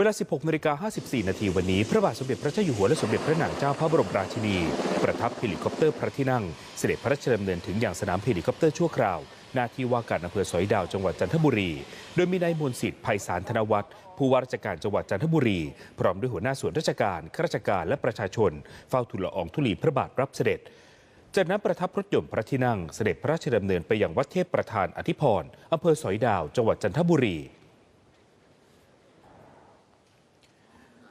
เวลา 16นาฬิกา54 นาทีวันนี้ พระบาทสมเด็จพระเจ้าอยู่หัวและสมเด็จพระนางเจ้าพระบรมราชินี ประทับเฮลิคอปเตอร์พระที่นั่ง เสด็จพระราชดำเนินถึงอย่างสนามเฮลิคอปเตอร์ชั่วคราวหน้าที่ว่าการอำเภอสอยดาวจังหวัดจันทบุรี โดยมีนายมนสิทธิ์ไพศาลธนวัฒน์ผู้ว่าราชการจังหวัดจันทบุรี พร้อมด้วยหัวหน้าส่วนราชการข้าราชการและประชาชน เฝ้าทูลละอองธุลีพระบาทรับเสด็จจากนั้นประทับรถยนต์พระที่นั่งเสด็จพระราชดำเนินไปยังวัดเทพประธานอธิพรอำเภอสอยดาวจังหวัดจันทบุรี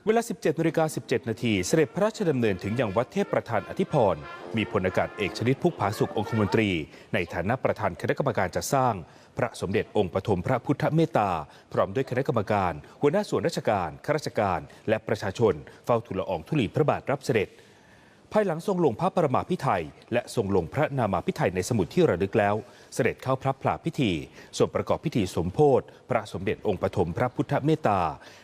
เวลา 17นาฬิกา17 นาทีเสด็จพระราชดำเนินถึงยังวัดเทพประธานอธิพร มีพลอากาศเอกชนิดพุกผาสุของคมนตรี ในฐานะประธานคณะกรรมการจัดสร้าง พระสมเด็จองค์ปฐมพระพุทธเมตตา พร้อมด้วยคณะกรรมการ หัวหน้าส่วนราชการข้าราชการ และประชาชน เฝ้าทูลละอองธุลีพระบาทรับเสด็จ ภายหลังทรงลงพระประมาพิไทยและทรงลงพระนามาพิไทยในสมุดที่ระลึกแล้ว เสด็จเข้าพระพลาพิธีส่วนประกอบพิธีสมโพธิพระสมเด็จองค์ปฐมพระพุทธเมตตา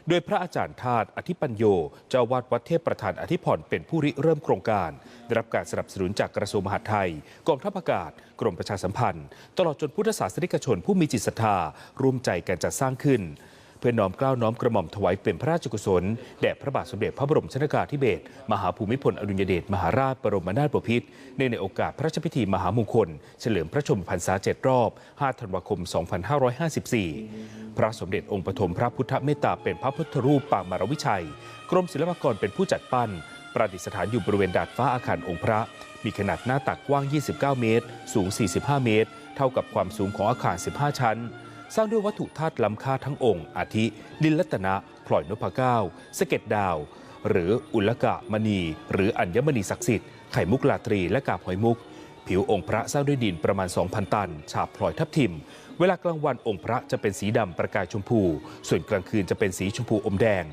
โดยพระอาจารย์ธาตุอธิปัญโย เจ้าวาดวัดเทพประธานอธิพรเป็นผู้ริเริ่มโครงการ ได้รับการสนับสนุนจากกระทรวงมหาดไทย กองทัพอากาศ กรมประชาสัมพันธ์ ตลอดจนพุทธศาสนิกชนผู้มีจิตศรัทธาร่วมใจกันจัดสร้างขึ้น พื่อน้อมเกล้าน้อมกระหม่อมถวายเป็นพระราชกุศลแด่พระบาทสมเด็จพระบรมชนากาธิเบศรมหาภูมิพลอดุลยเดชมหาราชบรมนาถบพิตรเนื่องในโอกาสพระราชพิธีมหามงคล เฉลิมพระชนมพรรษาเจ็ดรอบ 5 ธันวาคม 2554 พระสมเด็จองค์ปฐมพระพุทธเมตตาเป็นพระพุทธรูปปางมารวิชัย กรมศิลปากรเป็นผู้จัดปั้น ประดิษฐานอยู่บริเวณดาดฟ้าอาคารองค์พระ มีขนาดหน้าตักกว้าง 29 เมตร สูง 45 เมตร เท่ากับความสูงของอาคาร 15 ชั้น สร้างด้วยวัตถุธาตุล้ำค่าทั้งองค์ อาทิลินลัตนะพลอยนพเก้าสะเก็ดดาว หรืออุลกะมณี หรืออัญมณีศักดิ์สิทธิ์ไข่มุกลาตรีและกาบหอยมุก ผิวองค์พระสร้างด้วยดินประมาณ 2,000 ตัน ฉาบพลอยทับทิม เวลากลางวันองค์พระจะเป็นสีดำประกายชมพู ส่วนกลางคืนจะเป็นสีชมพูอมแดง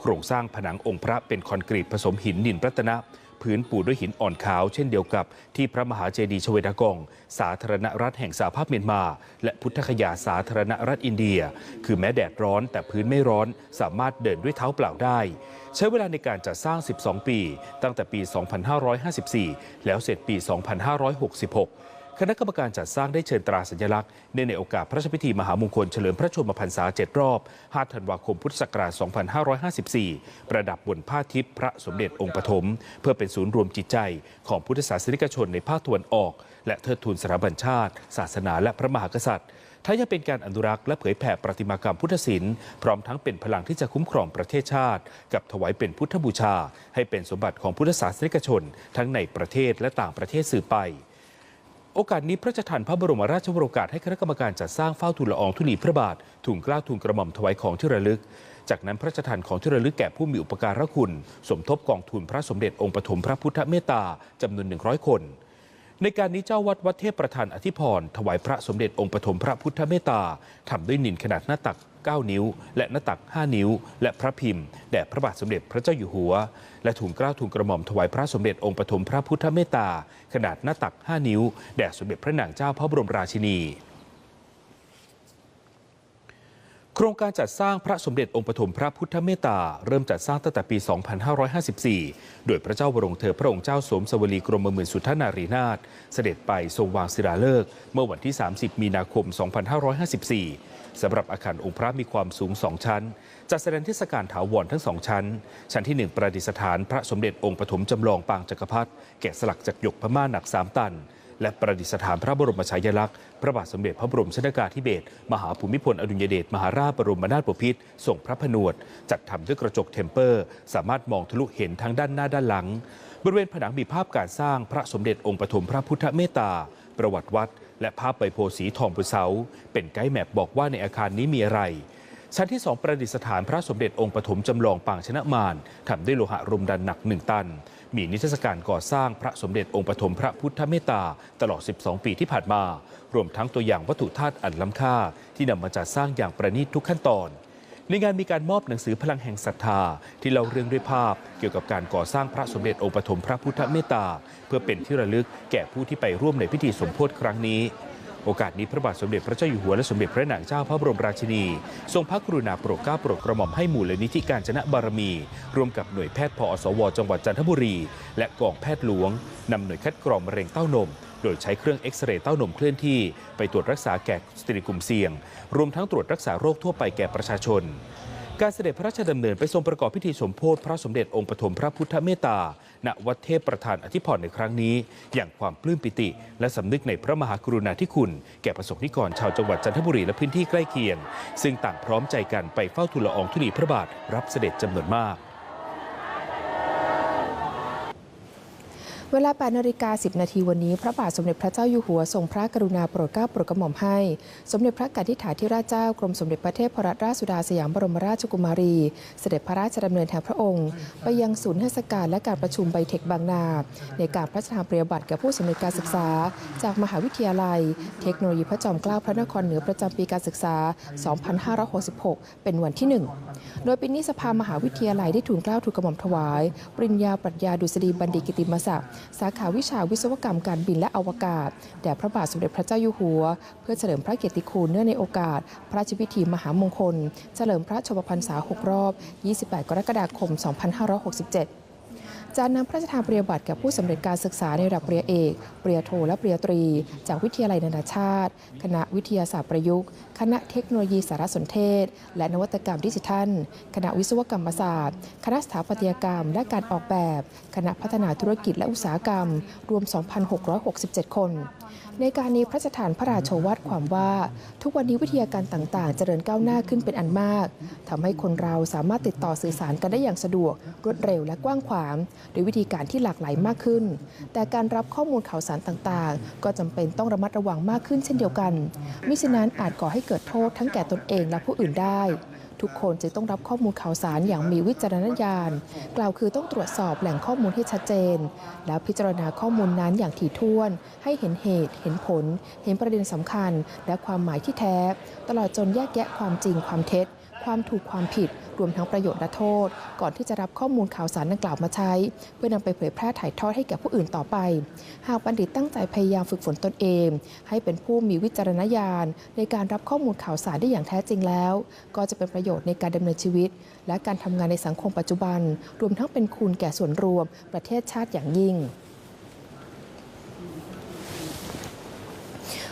โครงสร้างผนังองค์พระเป็นคอนกรีตผสมหินนินรัตนะ พื้นปูด้วยหินอ่อนขาว เช่นเดียวกับที่พระมหาเจดีย์ชเวดากอง สาธารณรัฐแห่งสหภาพเมียนมา และพุทธคยาสาธารณรัฐอินเดีย คือแม้แดดร้อนแต่พื้นไม่ร้อนสามารถเดินด้วยเท้าเปล่าได้ ใช้เวลาในการจัดสร้าง 12 ปี ตั้งแต่ปี 2554 แล้วเสร็จปี 2566 คณะกรรมการจัดสร้างได้เชิญตราสัญลักษณ์เนื่องในโอกาสพระราชพิธีมหามงคลเฉลิมพระชนมพรรษา7รอบ 5 ธันวาคมพุทธศักราช 2554 ประดับบนผ้าทิพย์พระสมเด็จองค์ปฐมเพื่อเป็นศูนย์รวมจิตใจของพุทธศาสนิกชนในภาคตะวันออก และเทิดทูนสถาบันชาติ ศาสนาและพระมหากษัตริย์ถ้ายังเป็นการอนุรักษ์และเผยแผ่ประติมากรรมพุทธศิลป์พร้อมทั้งเป็นพลังที่จะคุ้มครองประเทศชาติ กับถวายเป็นพุทธบูชา ให้เป็นสมบัติของพุทธศาสนิกชน ทั้งในประเทศและต่างประเทศสืบไป โอกาสนี้พระราชทานพระบรมราชวโรกาสให้คณะกรรมการจัดสร้างเฝ้าทูลละอองธุลีพระบาททูลเกล้าทูลกระหม่อมถวายของที่ระลึก จากนั้นพระราชทานของที่ระลึกแก่ผู้มีอุปการะคุณ สมทบกองทุนพระสมเด็จองค์ปฐมพระพุทธเมตตาจำนวน 100 คน ในการนี้เจ้าวัดวัดเทพประธานอธิพรถวายพระสมเด็จองค์ปฐมพระพุทธเมตตาทำด้วยนินขนาดหน้าตัก 9 นิ้ว และหน้าตัก 5 นิ้ว และพระพิมพ์แด่พระบาทสมเด็จพระเจ้าอยู่หัว และถูลเกล้าทูลกระหม่อมถวายพระสมเด็จองค์ปฐมพระพุทธเมตตา ขนาดหน้าตัก 5 นิ้ว แด่สมเด็จพระนางเจ้าพระบรมราชินี โครงการจัดสร้างพระสมเด็จองค์ปฐมพระพุทธเมตตา เริ่มจัดสร้างตั้งแต่ปี 2554 โดยพระเจ้าวรวงเธอพระองค์เจ้าสมสวลีกรมหมื่นสุทธนารีนาถเสด็จไปทรงวางศิลาฤกษ์เมื่อวันที่ 30 มีนาคม 2554 สำหรับอาคารองค์พระมีความสูง 2 ชั้น จัดแสดงเทศกาลถาวรทั้งสองชั้น ชั้นที่ 1 ประดิษฐานพระสมเด็จองค์ปฐมจำลองปางจักรพรรดิแกะสลักจากหยกพม่าหนัก 3 ตัน และประดิษฐานพระบรมฉายาลักษณ์พระบาทสมเด็จพระบรมชนากาธิเบศรมหาภูมิพลอดุลยเดชมหาราชบรมนาถบพิตรทรงพระผนวด จัดทำด้วยกระจกเทมเปอร์ สามารถมองทะลุเห็นทั้งด้านหน้าด้านหลัง บริเวณผนังมีภาพการสร้างพระสมเด็จองค์ปฐมพระพุทธเมตตา ประวัติวัด และภาพใบโพสีทองบนเสาเป็นไกด์แมปบอกว่าในอาคารนี้มีอะไรชั้นที่ 2 ประดิษฐานพระสมเด็จองค์ปฐมจำลองปางชนะมารทำด้วยโลหะรมดันหนัก 1 ตัน มีนิทรรศการก่อสร้างพระสมเด็จองค์ปฐมพระพุทธเมตตาตลอด 12 ปีที่ผ่านมา รวมทั้งตัวอย่างวัตถุธาตุอันล้ำค่า ที่นำมาจัดสร้างอย่างประณีตทุกขั้นตอน ในงานมีการมอบหนังสือพลังแห่งศรัทธา ที่เล่าเรื่องด้วยภาพ เกี่ยวกับการก่อสร้างพระสมเด็จองค์ปฐมพระพุทธเมตตา เพื่อเป็นที่ระลึกแก่ผู้ที่ไปร่วมในพิธีสมโพธิครั้งนี้ โอกาสนี้พระบาทสมเด็จพระเจ้าอยู่หัวและสมเด็จพระนางเจ้าพระบรมราชินี ทรงพระกรุณาโปรดเกล้าโปรดกระหม่อมให้มูลนิธิการชนะบารมี ร่วมกับหน่วยแพทย์พอสว จังหวัดจันทบุรี และกองแพทย์หลวงนำหน่วยคัดกรองมะเร็งเต้านม โดยใช้เครื่องเอ็กซเรย์เต้านมเคลื่อนที่ ไปตรวจรักษาแก่สตรีกลุ่มเสี่ยง รวมทั้งตรวจรักษาโรคทั่วไปแก่ประชาชน การเสด็จพระราชดำเนินไปทรงประกอบพิธีสมโภชพระสมเด็จองค์ปฐมพระพุทธเมตตา ณ วัดเทพประธานอธิพรในครั้งนี้ อย่างความปลื้มปิติ และสำนึกในพระมหากรุณาธิคุณ แก่ประสบนิกรชาวจังหวัดจันทบุรีและพื้นที่ใกล้เคียง ซึ่งต่างพร้อมใจกันไปเฝ้าทูลละอองธุลีพระบาทรับเสด็จจำนวนมาก เวลา8นาฬิกา10 นาทีวันนี้ พระบาทสมเด็จพระเจ้าอยู่หัวทรงพระกรุณาโปรดเกล้าโปรดกระหม่อมให้ สมเด็จพระกนิษฐาธิราชเจ้ากรมสมเด็จพระเทพรัตนราชสุดาสยามบรมราชกุมารี เสด็จพระราชดำเนินแทนพระองค์ ไปยังศูนย์เทศกาลและการประชุมไบเทคบางนา ในการพระราชทานปริญญาบัตรแก่ผู้สำเร็จการศึกษา จากมหาวิทยาลัย เทคโนโลยีพระจอมเกล้าพระนครเหนือประจำปีการศึกษา 2566 เป็นวันที่ 1 โดยปีนี้สภามหาวิทยาลัยได้ทูลเกล้าทูลกระหม่อมถวาย ปริญญาปรัชญาดุษฎีบัณฑิตกิติมศักดิ์สาขาวิชาวิศวกรรมการบินและอวกาศ แด่พระบาทสมเด็จพระเจ้าอยู่หัว เพื่อเฉลิมพระเกียรติคุณเนื่องในโอกาส พระราชพิธีมหามงคล เฉลิมพระชนมพรรษา 6 รอบ 28 กรกฎาคม 2567จะนำพระราชทานปริญญาบัตรแก่ผู้สำเร็จการศึกษาในระดับปริญญาเอก ปริญญาโท และปริญญาตรี จากวิทยาลัยนานาชาติ คณะวิทยาศาสตร์ประยุกต์คณะเทคโนโลยีสารสนเทศ และนวัตกรรมดิจิทัล คณะวิศวกรรมศาสตร์ คณะสถาปัตยกรรม และการออกแบบ คณะพัฒนาธุรกิจและอุตสาหกรรม รวม 2,667 คน ในการนี้พระราชทานพระราโชวาทความว่า ทุกวันนี้วิทยาการต่างๆ เจริญก้าวหน้าขึ้นเป็นอันมากทำให้คนเราสามารถติดต่อสื่อสารกันได้อย่างสะดวก รวดเร็วและกว้างขวาง โดยวิธีการที่หลากหลายมากขึ้น แต่การรับข้อมูลข่าวสารต่างๆ ก็จำเป็นต้องระมัดระวังมากขึ้นเช่นเดียวกัน มิฉะนั้นอาจก่อให้เกิดโทษทั้งแก่ตนเองและผู้อื่นได้ ทุกคนจึงต้องรับข้อมูลข่าวสารอย่างมีวิจารณญาณ กล่าวคือต้องตรวจสอบแหล่งข้อมูลให้ชัดเจน แล้วพิจารณาข้อมูลนั้นอย่างถี่ถ้วน ให้เห็นเหตุ เห็นผล เห็นประเด็นสำคัญ และความหมายที่แท้ ตลอดจนแยกแยะความจริงความเท็จ ความถูกความผิด รวมทั้งประโยชน์และโทษ ก่อนที่จะรับข้อมูลข่าวสารดังกล่าวมาใช้ เพื่อนำไปเผยแพร่ถ่ายทอดให้แก่ผู้อื่นต่อไป หากบัณฑิตตั้งใจพยายามฝึกฝนตนเอง ให้เป็นผู้มีวิจารณญาณ ในการรับข้อมูลข่าวสารได้อย่างแท้จริงแล้ว ก็จะเป็นประโยชน์ในการดำเนินชีวิต และการทำงานในสังคมปัจจุบัน รวมทั้งเป็นคุณแก่ส่วนรวม ประเทศชาติอย่างยิ่ง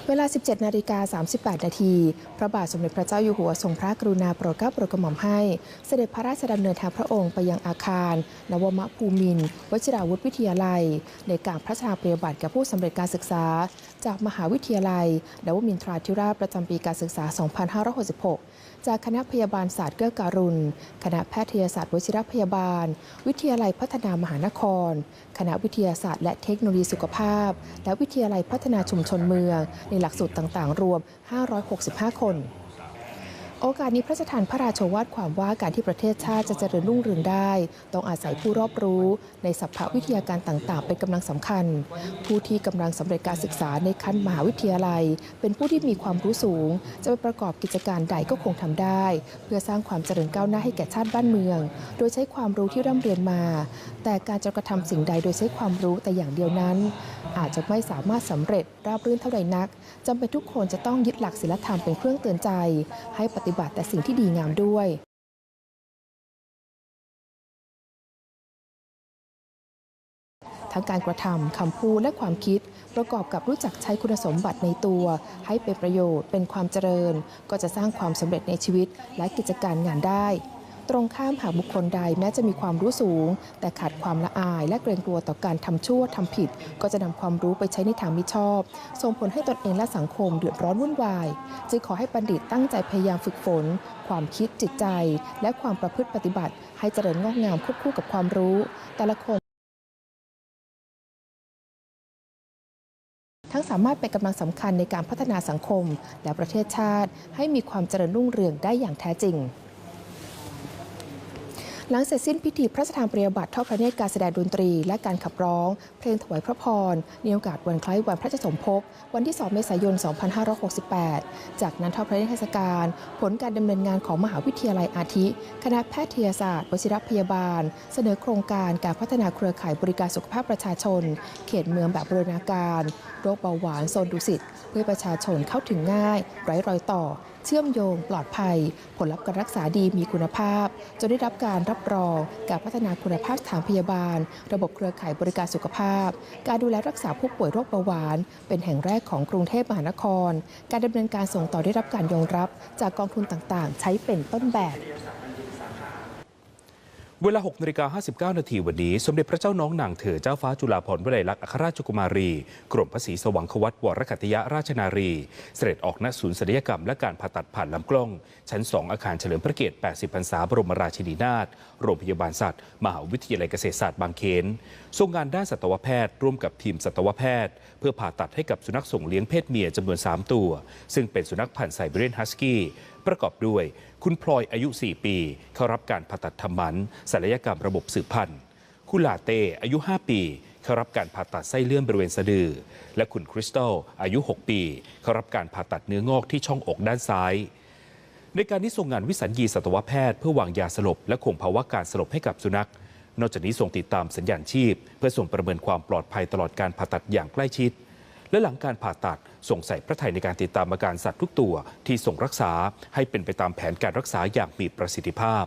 เวลา 17 นาฬิกา 38 นาที พระบาทสมเด็จพระเจ้าอยู่หัวทรงพระกรุณาโปรดเกล้าโปรดกระหม่อมให้ เสด็จพระราชดำเนินทางพระองค์ไปยังอาคาร นวมภูมินวชิราวุธวิทยาลัย ในการพระราชาปริยบัติแก่ผู้สำเร็จการศึกษา จากมหาวิทยาลัยนวมินทราธิราชประจำปีการศึกษา 2566 จากคณะพยาบาลศาสตร์เกื้อการุณ คณะแพทยศาสตร์วชิรพยาบาล วิทยาลัยพัฒนามหานคร คณะวิทยาศาสตร์และเทคโนโลยีสุขภาพ และวิทยาลัยพัฒนาชุมชนเมือง ในหลักสูตรต่างๆ รวม 565 คน โอกาสนี้พระราชทานพระราโชวาทความว่าการที่ประเทศชาติจะเจริญรุ่งเรืองได้ ต้องอาศัยผู้รอบรู้ในสัพพวิทยาการต่างๆ เป็นกำลังสำคัญ ผู้ที่กำลังสำเร็จการศึกษาในขั้นมหาวิทยาลัย เป็นผู้ที่มีความรู้สูง จะไปประกอบกิจการใดก็คงทำได้ เพื่อสร้างความเจริญก้าวหน้าให้แก่ชาติบ้านเมือง โดยใช้ความรู้ที่ร่ำเรียนมา แต่การจะกระทำสิ่งใดโดยใช้ความรู้แต่อย่างเดียวนั้น อาจจะไม่สามารถสำเร็จราบรื่นเท่าใดนักจำเป็นทุกคนจะต้องยึดหลักศีลธรรมเป็นเครื่องเตือนใจ ให้ปฏิบัติแต่สิ่งที่ดีงามด้วยทั้งการกระทำคำพูดและความคิด ประกอบกับรู้จักใช้คุณสมบัติในตัว ให้เป็นประโยชน์เป็นความเจริญ ก็จะสร้างความสำเร็จในชีวิตและกิจการงานได้ ตรงข้ามหากบุคคลใดแม้จะมีความรู้สูง แต่ขาดความละอายและเกรงกลัวต่อการทำชั่วทำผิด ก็จะนำความรู้ไปใช้ในทางมิชอบ ส่งผลให้ตนเองและสังคมเดือดร้อนวุ่นวาย จึงขอให้บัณฑิตตั้งใจพยายามฝึกฝน ความคิดจิตใจ และความประพฤติปฏิบัติ ให้เจริญงอกงามควบคู่กับความรู้ แต่ละคนทั้งสามารถเป็นกำลังสำคัญในการพัฒนาสังคม และประเทศชาติ ให้มีความเจริญรุ่งเรืองได้อย่างแท้จริง หลังเสร็จสิ้นพิธีพระราชทานปริญญาบัตรทอดพระเนตรการแสดงดนตรี และการขับร้อง เพลงถวายพระพรในโอกาสวันคล้ายวันพระราชสมภพวันที่ 2 เมษายน 2568 จากนั้นทอดพระเนตรเทศกาลผลการดำเนินงานของมหาวิทยาลัยอาทิ คณะแพทยศาสตร์วชิรพยาบาล เสนอโครงการการพัฒนาเครือข่ายบริการสุขภาพประชาชน เขตเมืองแบบบรณาการ โรคเบาหวานโซนดุสิตเพื่อประชาชนเข้าถึงง่าย ไร้รอยต่อ เชื่อมโยงปลอดภัย ผลลัพธ์การรักษาดีมีคุณภาพ จนได้รับการรับรอง การพัฒนาคุณภาพสถานพยาบาล ระบบเครือข่ายบริการสุขภาพ การดูแลรักษาผู้ป่วยโรคเบาหวาน เป็นแห่งแรกของกรุงเทพมหานคร การดำเนินการส่งต่อได้รับการยอมรับ จากกองทุนต่างๆ ใช้เป็นต้นแบบ เวลา6นาฬิกา59 นาทีวันนี้ สมเด็จพระเจ้าน้องนางเธอเจ้าฟ้าจุฬาภรณ์วลัยลักษณ์อัครราชกุมารี กรมพระศรีสว่างควัตวรกัตยราชนารี เสด็จออกณศูนย์ศัลยกรรมและการผ่าตัดผ่านลำกล้อง ชั้น 2 อาคารเฉลิมพระเกียรติ 80 พรรษาบรมราชินีนาถโรงพยาบาลสัตว์ มหาวิทยาลัยเกษตรศาสตร์บางเขนทรงงานด้านสัตวแพทย์ ร่วมกับทีมสัตวแพทย์ เพื่อผ่าตัดให้กับสุนัขส่งเลี้ยงเพศเมียจำนวน 3 ตัว ซึ่งเป็นสุนัขพันธุ์ไซบีเรียนฮัสกี้ ประกอบด้วย คุณพลอยอายุ 4 ปี เข้ารับการผ่าตัดทำหมันศัลยกรรมระบบสืบพันธุ์ คุณลาเต้อายุ 5 ปีเข้ารับการผ่าตัดไส้เลื่อนบริเวณสะดือ และคุณคริสตัลอายุ 6 ปีเข้ารับการผ่าตัดเนื้องอกที่ช่องอกด้านซ้าย ในการนี้ทรงงานวิสัญญีสัตวแพทย์เพื่อวางยาสลบและคงภาวะการสลบให้กับสุนัข นอกจากนี้ทรงติดตามสัญญาณชีพ เพื่อส่งประเมินความปลอดภัยตลอดการผ่าตัดอย่างใกล้ชิด และหลังการผ่าตัดส่งใส่พระไทยในการติดตามอาการสัตว์ทุกตัวที่ส่งรักษาให้เป็นไปตามแผนการรักษาอย่างมีประสิทธิภาพ